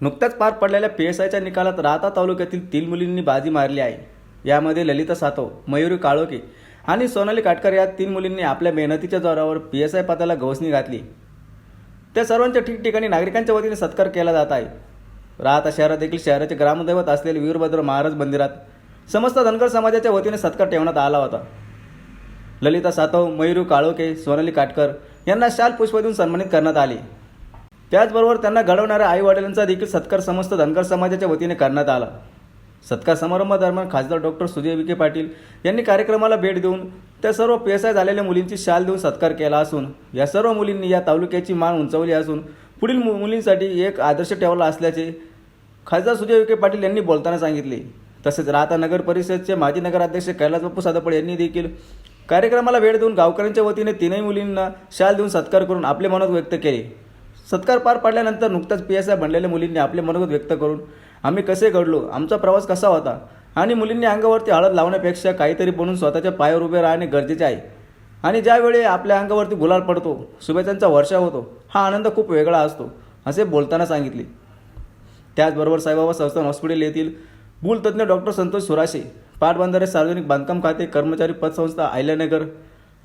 नुकत्याच पार पडलेल्या पी एस आयच्या निकालात राहता तालुक्यातील तीन मुलींनी बाजी मारली आहे. यामध्ये ललिता सातव मयुरी काळोखे आणि सोनाली काटकर या तीन मुलींनी आपल्या मेहनतीच्या जोरावर पी एस आय पदाला गवसणी घातली. त्या सर्वांच्या ठिकठिकाणी नागरिकांच्या वतीने सत्कार केला जात आहे. राहता शहरात देखील शहराचे ग्रामदैवत असलेले वीरभद्र महाराज मंदिरात समस्त धनगर समाजाच्या वतीने सत्कार ठेवण्यात आला होता. ललिता सातव मयुरू काळोखे सोनाली काटकर यांना शाल पुष्प देऊन सन्मानित करण्यात आले. त्याचबरोबर त्यांना घडवणाऱ्या आई वडिलांचा देखील सत्कार समस्त धनगर समाजाच्या वतीने करण्यात आला. सत्कार समारंभादरम्यान खासदार डॉक्टर सुजय विखे पाटील यांनी कार्यक्रमाला भेट देऊन त्या सर्व पेसाय झालेल्या मुलींची शाल देऊन सत्कार केला असून या सर्व मुलींनी या तालुक्याची मान उंचावली असून पुढील मु- मुलींसाठी एक आदर्श ठेवला असल्याचे खासदार सुजय विखे पाटील यांनी बोलताना सांगितले. तसेच राहता नगर परिषदचे माजी नगराध्यक्ष कैलास बापू यांनी देखील कार्यक्रमाला भेट देऊन गावकऱ्यांच्या वतीने तीनही मुलींना शाल देऊन सत्कार करून आपले मनोगत व्यक्त केले. सत्कार पार पाडल्यानंतर नुकताच पी एस आय बनलेल्या मुलींनी आपले मनोगत व्यक्त करून आम्ही कसे घडलो आमचा प्रवास कसा होता आणि मुलींनी अंगावरती हळद लावण्यापेक्षा काहीतरी बनून स्वतःच्या पायावर उभे राहणे गरजेचे आहे. आणि ज्यावेळी आपल्या अंगावरती गुलाल पडतो शुभेच्छांचा वर्षा होतो हा आनंद खूप वेगळा असतो असे बोलताना सांगितले. त्याचबरोबर साईबाबा संस्थान हॉस्पिटल येथील भूलतज्ञ डॉक्टर संतोष सुराशे पाटबंधारे सार्वजनिक बांधकाम खाते कर्मचारी पतसंस्था आयल्यानगर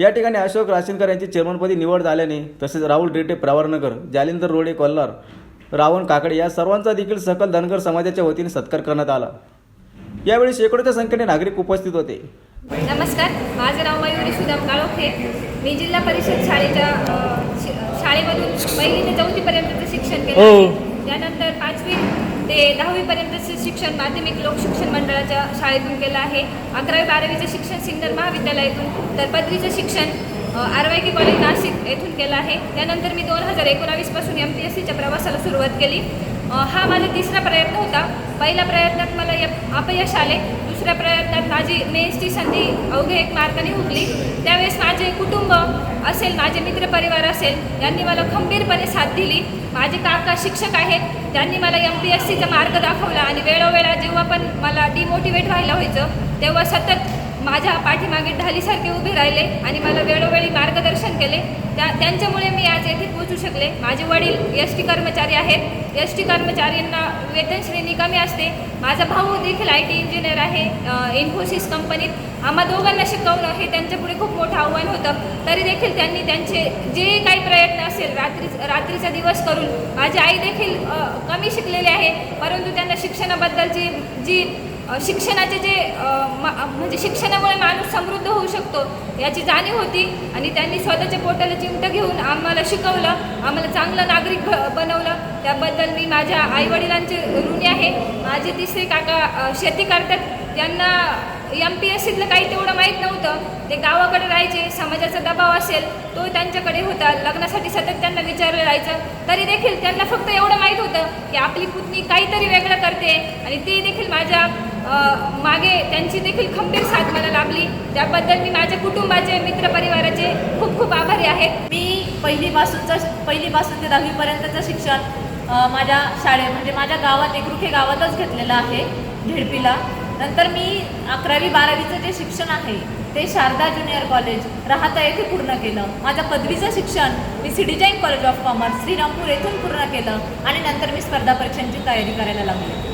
या ठिकाणी अशोक राशीनकर यांची चेअरमनपदी निवड झाल्याने तसेच राहुल रेटे प्रवारनगर जालिंदर रोडे कोल्हार रावण काकडे या सर्वांचा देखील सकल धनगर समाजाच्या वतीने सत्कार करण्यात आला. यावेळी शेकडोच्या संख्येने नागरिक उपस्थित होते. नमस्कार माझं नाव मयुरी सुदाम काळोखे. मी जिल्हा परिषद शाळेच्या शाळेमधून पहिली ते चौथीपर्यंतचं शिक्षण केलं आहे. त्यानंतर पाचवी ते दहावीपर्यंतचे शिक्षण माध्यमिक लोकशिक्षण मंडळाच्या शाळेतून केलं आहे. अकरावी बारावीचं शिक्षण सिन्नर महाविद्यालयातून तर पदवीचं शिक्षण R Y K college Nashik येथून केलं आहे. त्यानंतर मी दोन हजार एकोणावीसपासून एम पी एस सीच्या प्रवासाला सुरुवात केली. हा माझा तिसरा प्रयत्न होता. पहिल्या प्रयत्नात मला अपयश आले. दुसऱ्या प्रयत्नात माझी मेन्सची संधी अवघे एक मार्काने हुकली. त्यावेळेस माझे कुटुंब असेल माझे मित्रपरिवार असेल यांनी मला खंबीरपणे साथ दिली. माझे काका शिक्षक आहेत त्यांनी मला एम पी एस सीचा मार्ग दाखवला आणि वेळोवेळा जेव्हा पण मला डिमोटिवेट व्हायला व्हायचं तेव्हा सतत माझ्या पाठीमागे ढालीसारखे उभे राहिले आणि मला वेळोवेळी मार्गदर्शन केले. त्या त्यांच्यामुळे मी आज येथे पोहोचू शकले. माझे वडील एस टी कर्मचारी आहेत. एस टी कर्मचाऱ्यांना वेतन श्रेणी कमी असते. माझा भाऊ देखील आय टी इंजिनियर आहे इन्फोसिस कंपनीत. आम्हा दोघांना शिकवणं हे त्यांच्यापुढे खूप मोठं आव्हान होतं. तरी देखील त्यांनी त्यांचे जे काही प्रयत्न असेल रात्री रात्रीचा दिवस करून माझी आई देखील कमी शिकलेली आहे. परंतु त्यांना शिक्षणाबद्दलची जी जी शिक्षणाचे जे मा- म्हणजे शिक्षणामुळे माणूस समृद्ध होऊ शकतो याची जाणीव होती. आणि त्यांनी स्वतःच्या पोटाला चिमटं घेऊन आम्हाला शिकवलं आम्हाला चांगलं नागरिक बनवलं. त्याबद्दल मी माझ्या आईवडिलांचे ऋणी आहे. माझे तिसरे काका शेती करतात त्यांना एम पी एस सीतलं काही तेवढं माहीत नव्हतं. ते गावाकडे राहायचे समाजाचा दबाव असेल तो त्यांच्याकडे होता. लग्नासाठी सतत त्यांना विचारलं जायचं. तरी देखील त्यांना फक्त एवढं माहीत होतं की आपली पुतणी काहीतरी वेगळं करते. आणि ती देखील माझ्या मागे त्यांची देखील खंबीर साथ मला लाभली. त्याबद्दल मी माझ्या कुटुंबाचे मित्रपरिवाराचे खूप खूप आभारी आहेत मी पहिलीपासूनचं पहिलीपासून ते दहावीपर्यंतचं शिक्षण माझ्या शाळे म्हणजे माझ्या गावात एकरुखे गावातच घेतलेलं आहे झेडपीला नंतर मी अकरावी बारावीचं जे शिक्षण आहे ते शारदा ज्युनियर कॉलेज राहता येथे पूर्ण केलं. माझं पदवीचं शिक्षण मी C Jain college of commerce Shrirampur येथून पूर्ण केलं आणि नंतर मी स्पर्धा परीक्षांची तयारी करायला लागले.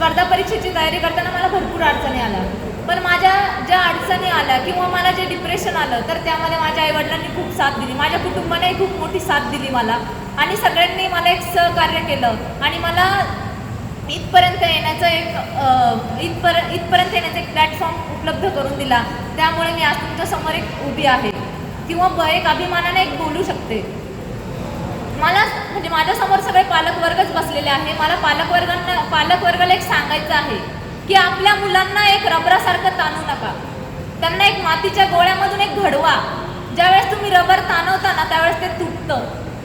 स्पर्धा परीक्षेची तयारी करताना मला भरपूर अडचणी आल्या. पण माझ्या ज्या अडचणी आल्या किंवा मला जे डिप्रेशन आलं तर त्यामध्ये माझ्या आईवडिलांनी खूप साथ दिली. माझ्या कुटुंबाने खूप मोठी साथ दिली मला. आणि सगळ्यांनी मला एक सहकार्य केलं. आणि मला इथपर्यंत येण्याचं एक अ, इथपर इथपर्यंत येण्याचा एक प्लॅटफॉर्म उपलब्ध करून दिला. त्यामुळे मी आज तुमच्यासमोर एक उभी आहे. किंवा एक अभिमानाने एक बोलू शकते. मला म्हणजे माझ्यासमोर सगळे पालकवर्गच बसलेले आहे. मला पालकवर्गांना पालकवर्गाला एक सांगायचं आहे की आपल्या मुलांना एक रबरासारखं ताणू नका. त्यांना एक मातीच्या गोळ्यामधून एक घडवा. ज्यावेळेस तुम्ही रबर ताणवता ना त्यावेळेस ते तुटतं.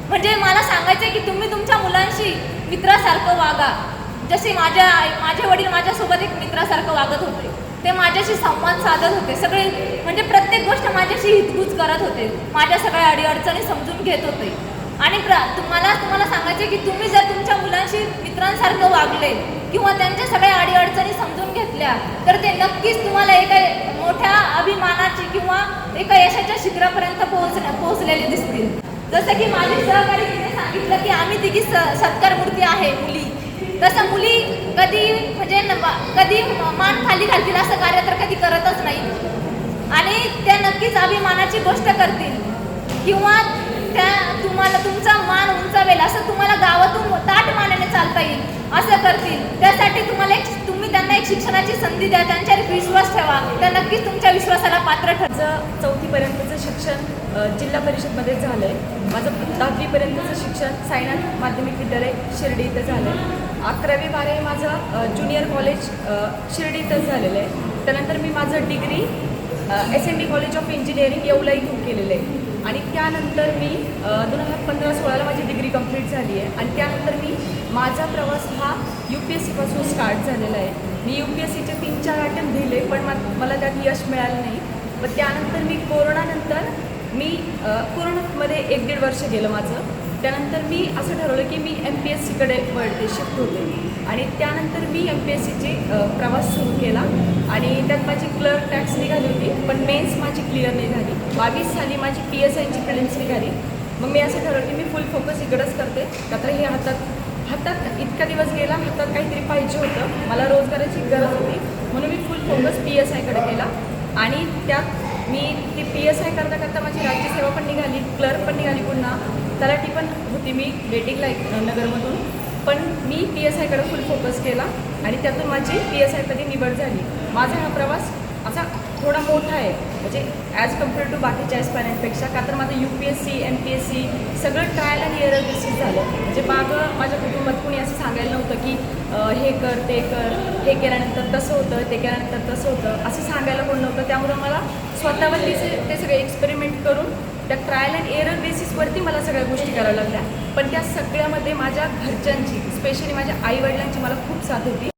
म्हणजे मला सांगायचं आहे की तुम्ही तुमच्या मुलांशी मित्रासारखं वागा. जसे माझ्या आई- माझे वडील माझ्यासोबत एक मित्रासारखं वागत होते ते माझ्याशी संवाद साधत होते. सगळे म्हणजे प्रत्येक गोष्ट माझ्याशी हितगुज करत होते. माझ्या सगळ्या अडीअडचणी समजून घेत होते. आणि प्र तुम्हाला तुम्हाला सांगायचे की तुम्ही जर तुमच्या मुलांशी मित्रांसारखं वागले किंवा त्यांच्या सगळ्या अडीअडचणी समजून घेतल्या तर ते नक्कीच तुम्हाला एका मोठ्या अभिमानाची किंवा एका यशाच्या शिखरापर्यंत पोहोचण्या पोहोचलेले दिसतील. जसं की माझे सहकारी तिने सांगितलं की आम्ही तिघी स सत्कार मूर्ती आहे मुली. तसं मुली कधी म्हणजे कधी मान खाली घालतील असं कार्य तर कधी करतच नाही. आणि त्या नक्कीच अभिमानाची गोष्ट करतील. किंवा त्या तुम्हाला तुमचा मान उंचावेल असं तुम्हाला गावातून ताट मानाने चालता येईल. असं करतील. त्यासाठी तुम्हाला एक तुम्ही त्यांना एक शिक्षणाची संधी द्या त्यांच्यावर विश्वास ठेवा. त्या नक्कीच तुमच्या विश्वासाला पात्र ठरतील. चौथीपर्यंतचं शिक्षण जिल्हा परिषदमध्ये झालं आहे माझं दहावीपर्यंतचं शिक्षण साईनाथ माध्यमिक विद्यालय शिर्डी इथं झालं आहे अकरावी बारावी माझं ज्युनियर कॉलेज शिर्डी इथंच झालेलं आहे. त्यानंतर मी माझं degree S N D college of engineering Yeola इथून केलेलं आहे. आणि त्यानंतर मी दोन हजार पंधरा सोळाला माझी डिग्री कंप्लीट झाली आहे. आणि त्यानंतर मी माझा प्रवास हा यू पी एस सीपासून स्टार्ट झालेला आहे. मी यू पी एस सीचे तीन चार अटेम्प्ट दिले पण मला त्यात यश मिळालं नाही. पण त्यानंतर मी कोरोनानंतर मी कोरोनामध्ये एक दीड वर्ष गेलं माझं. त्यानंतर मी असं ठरवलं की मी एम पी एस सीकडे वळते शिफ्ट होते आणि त्यानंतर मी एम पी एस सीची प्रवास सुरू केला. आणि त्यात माझी क्लर्क टॅक्स निघाली होती पण मेन्स माझी क्लिअर नाही झाली. बावीस साली माझी पी एस आयची प्रिलिम्स निघाली. मग मी असं ठरवलं की मी फुल फोकस इकडंच करते. का तर हे हातात हातात इतका दिवस गेला हातात काहीतरी पाहिजे होतं. मला रोजगाराची गरज होती. म्हणून मी फुल फोकस पी एस आयकडे केला. आणि त्यात मी ती पी एस आय करता करता माझी राज्यसेवा पण निघाली क्लर्क पण निघाली पुन्हा. तलाठी पण होती मी वेटिंगला एक नगरमधून. पण मी पी एस आयकडे फुल फोकस केला आणि त्यातून माझी पी एस आयमध्ये निवड झाली. माझा हा प्रवास असा थोडा मोठा आहे. म्हणजे ॲज कंपेअर टू बाकीच्या ॲस्पायरंटपेक्षा का तर माझं U P S C M P S C सगळं ट्रायल आणि एरर बेसिस झालं. म्हणजे मागं माझ्या कुटुंबात कोणी असं सांगायला नव्हतं की हे कर ते कर हे केल्यानंतर तसं होतं ते केल्यानंतर तसं होतं. असं सांगायला कोण नव्हतं त्यामुळं मला स्वतःवरती ते- ते सगळे एक्सपेरिमेंट करून त्या ट्रायल अँड एरर बेसिसवरती मला सगळ्या गोष्टी करायला लागल्या. पण त्या सगळ्यामध्ये माझ्या घरच्यांची स्पेशली माझ्या आईवडिलांची मला खूप साथ होती.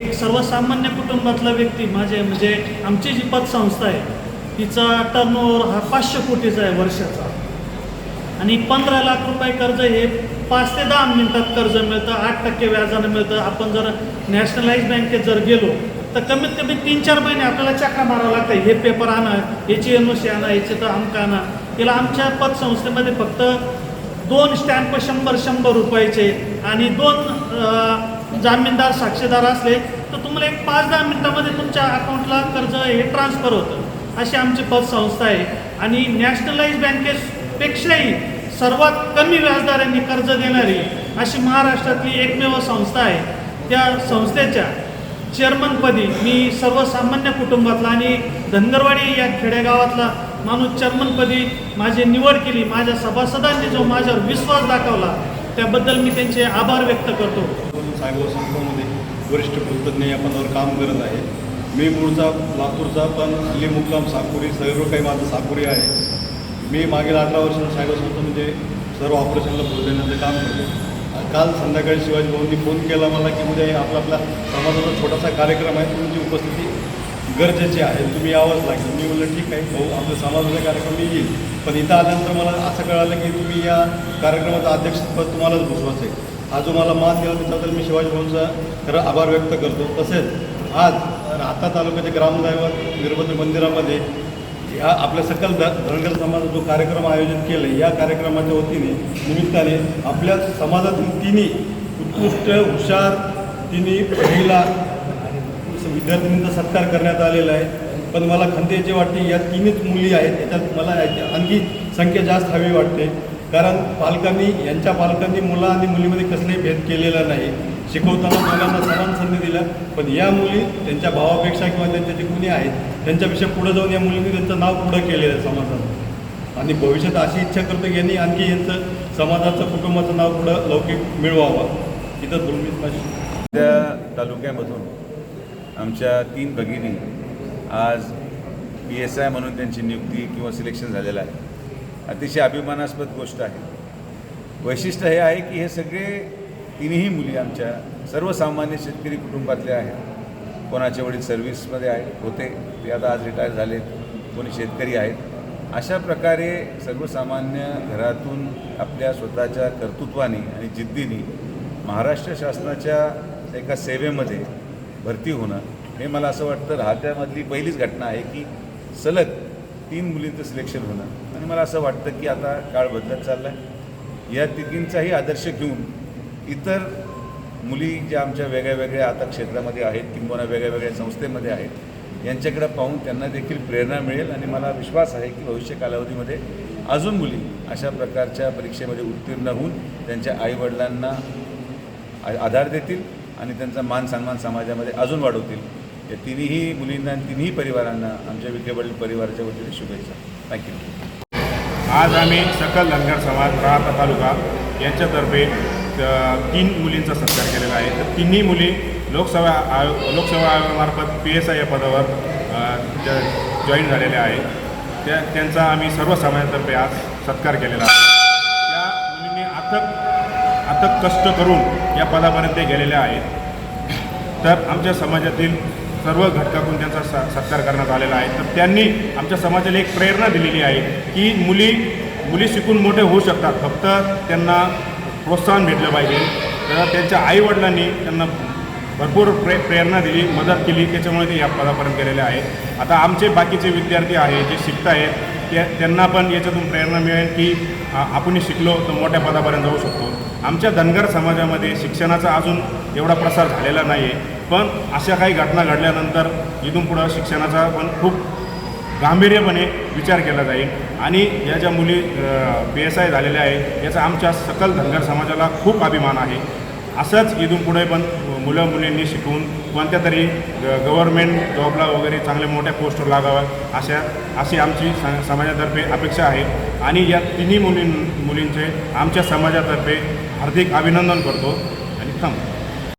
एक सर्वसामान्य कुटुंबातला व्यक्ती माझे म्हणजे आमची जी पतसंस्था आहे तिचा टर्नओव्हर हा पाचशे कोटीचा आहे वर्षाचा. आणि पंधरा लाख रुपये कर्ज हे पाच ते दहा मिनिटात कर्ज मिळतं आठ टक्के व्याजानं मिळतं. आपण जर नॅशनलाइज बँकेत जर गेलो तर कमीत कमी तीन चार महिने आपल्याला चक्का मारावं लागतं हे पेपर आणा याची एन ओ सी आणा याची तर अमका आणा. याला आमच्या पतसंस्थेमध्ये फक्त दोन स्टॅम्प शंभर शंभर रुपयाचे आणि दोन जामीनदार साक्षीदार असले तर तुम्हाला एक पाच दहा मिनिटामध्ये तुमच्या अकाउंटला कर्ज हे ट्रान्सफर होतं. अशी आमची पतसंस्था आहे. आणि नॅशनलाइज बँकेपेक्षाही सर्वात कमी व्याजदराने कर्ज देणारी अशी महाराष्ट्रातली एकमेव संस्था आहे. त्या संस्थेच्या चेअरमनपदी मी सर्वसामान्य कुटुंबातला आणि धनगरवाडी या खेडेगावातला माणूस चेअरमनपदी माझी निवड केली. माझ्या सभासदांनी जो माझ्यावर विश्वास दाखवला त्याबद्दल मी त्यांचे आभार व्यक्त करतो. सायबर संस्थांमध्ये वरिष्ठ भूतज्ञ या पदावर काम करत आहे. मी मूळचा लातूरचा पण हल्ली मुक्काम साकुरी सर्व काही माझं साकुरी आहे. मी मागील अठरा वर्ष सायबर संस्थामध्ये सर्व ऑपरेशनला भर देण्याचं काम करतो. काल संध्याकाळी शिवाजी भाऊंनी फोन केला मला की उद्या आपला आपला समाजाचा छोटासा कार्यक्रम आहे. तुमची उपस्थिती गरजेची आहे. तुम्ही यावंच लागेल. मी म्हणलं ठीक आहे भाऊ आपल्या समाजाचा कार्यक्रम मी येईल पण इथं आल्यानंतर मला असं कळालं की तुम्ही या कार्यक्रमाचं अध्यक्षपद तुम्हालाच बसवायचं आहे. हा जो मला मान दिला त्याच्याबद्दल मी शिवाजी भाऊंचा खरं आभार व्यक्त करतो. तसेच आज राहता तालुक्याचे ग्रामदैवत वीरभद्र मंदिरामध्ये या आपल्या सकल ध धनगर समाजाचा जो कार्यक्रम आयोजित केला या कार्यक्रमाच्या वतीने निमित्ताने आपल्या समाजातील तिन्ही उत्कृष्ट हुशार तिन्ही महिला विद्यार्थिनींचा सत्कार करण्यात आलेला आहे. पण मला खंतेची वाटते या तिन्हीच मुली आहेत त्याच्यात मला याची आणखी संख्या जास्त हवी वाटते. कारण पालकांनी यांच्या पालकांनी मुला आणि मुलीमध्ये कसलाही भेद केलेला नाही. शिकवताना मुलांना समान संधी दिल्या पण या मुली त्यांच्या भावापेक्षा किंवा त्यांच्या जे कुणी आहेत त्यांच्यापेक्षा पुढे जाऊन या मुलींनी त्यांचं नाव पुढं केलेलं आहे समाजात. आणि भविष्यात अशी इच्छा करतो की यांनी आणखी यांचं समाजाचं कुटुंबाचं नाव पुढं लौकिक मिळवावं. इथं दुर्मित त्या तालुक्यामधून आमच्या तीन भगिनी आज पी एस आय म्हणून त्यांची नियुक्ती किंवा सिलेक्शन झालेलं आहे. अतिशय अभिमानास्पद गोष्ट आहे. वैशिष्ट्य हे आहे की हे सगळे तिन्ही मुली आमच्या सर्वसामान्य शेतकरी कुटुंबातल्या आहेत. कोणाचे वडील सर्व्हिसमध्ये आहे होते ते आता आज रिटायर झालेत कोणी शेतकरी आहेत. अशा प्रकारे सर्वसामान्य घरातून आपल्या स्वतःच्या कर्तृत्वाने आणि जिद्दीने महाराष्ट्र शासनाच्या एका सेवेमध्ये भरती होणं हे मला असं वाटतं राहत्यामधली पहिलीच घटना आहे की सलग तीन मुलींचं सिलेक्शन होणार. आणि मला असं वाटतं की आता काळ बदलत चालला आहे या तिघींचाही आदर्श घेऊन इतर मुली ज्या आमच्या वेगळ्या वेगळ्या आता क्षेत्रामध्ये आहेत किंवा वेगळ्या वेगळ्या संस्थेमध्ये आहेत यांच्याकडे पाहून त्यांना देखील प्रेरणा मिळेल. आणि मला विश्वास आहे की भविष्य कालावधीमध्ये अजून मुली अशा प्रकारच्या परीक्षेमध्ये उत्तीर्ण होऊन त्यांच्या आईवडिलांना आ- आधार देतील आणि त्यांचा मान सन्मान समाजामध्ये अजून वाढवतील. या तिन्ही मुलींना आणि तिन्ही परिवारांना आमच्या विखे वडील परिवाराच्या वतीने शुभेच्छा. थँक्यू आज आम्ही सकल धनगर समाज राहता तालुका यांच्यातर्फे तीन मुलींचा सत्कार केलेला आहे. तर तिन्ही मुली लोकसभा आयोग लोकसेवा आयोगामार्फत पी एस आय या पदावर जॉईन झालेल्या आहेत. त्या त्यांचा आम्ही सर्व समाजातर्फे आज सत्कार केलेला आहे. त्या मुलींनी अथक अथक कष्ट करून या पदापर्यंत ते गेलेल्या आहेत. तर आमच्या समाजातील सर्व घटकातून त्यांचा स सत्कार करण्यात आलेला आहे. तर त्यांनी आमच्या समाजाला एक प्रेरणा दिलेली आहे की मुली मुली शिकून मोठे होऊ शकतात. फक्त त्यांना प्रोत्साहन भेटलं पाहिजे. तर त्यांच्या आईवडिलांनी त्यांना भरपूर प्रे प्रेरणा दिली मदत केली. त्याच्यामुळे ते या पदापर्यंत गेलेले आहे. आता आमचे बाकीचे विद्यार्थी आहे जे शिकत आहेत त्या त्यांना पण याच्यातून प्रेरणा मिळेल की आपणही आपण शिकलो तर मोठ्या पदापर्यंत जाऊ शकतो. आमच्या धनगर समाजामध्ये शिक्षणाचा अजून एवढा प्रसार झालेला नाही आहे पण अशा काही घटना घडल्यानंतर इथून पुढं शिक्षणाचा पण खूप गांभीर्यपणे विचार केला जाईल. आणि या ज्या मुली पी एस आय झालेल्या आहेत याचा आमच्या सकल धनगर समाजाला खूप अभिमान आहे. असंच इथून पुढे पण मुलं मुलींनी शिकून कोणत्या तरी गव्हर्मेंट जॉबला वगैरे चांगल्या मोठ्या पोस्टवर लागावं अशा अशी आमची स समाजातर्फे अपेक्षा आहे. आणि या तिन्ही मुलीं मुलींचे आमच्या समाजातर्फे हार्दिक अभिनंदन करतो. आणि थांब.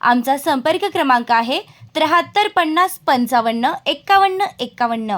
आमचा संपर्क क्रमांक आहे त्र्याहत्तर पन्नास पंचावन्न एक्कावन्न एक्कावन्न.